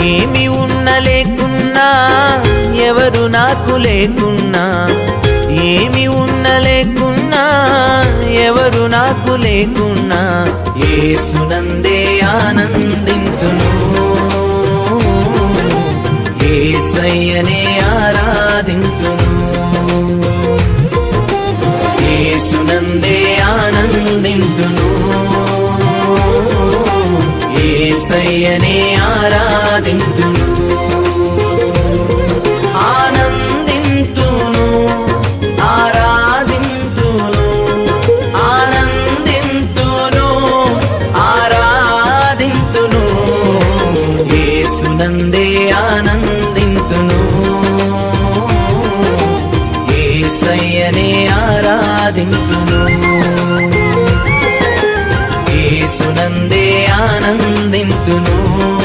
ఏమి ఉన్న లేకున్నా ఎవరు నాకు లేకున్నా. ఏమి ఉన్న లేకున్నా ఎవరు నాకు లేకున్నా. ఏ ఏసునందే ఆనందింతును. ఏసయ్యనే ఆరాధింతును. ఏసునందే ఆనందింతును. సయ్యనే ఆరా ఆరాధింతును ఆనందింతును. ఆరాధింతును. ఆనందింతును. ఆరాధింతును. ఏసునందే ఆనందింతును. ఏసయ్యనే ఆరాధింతును. నందే ఆనందింతును.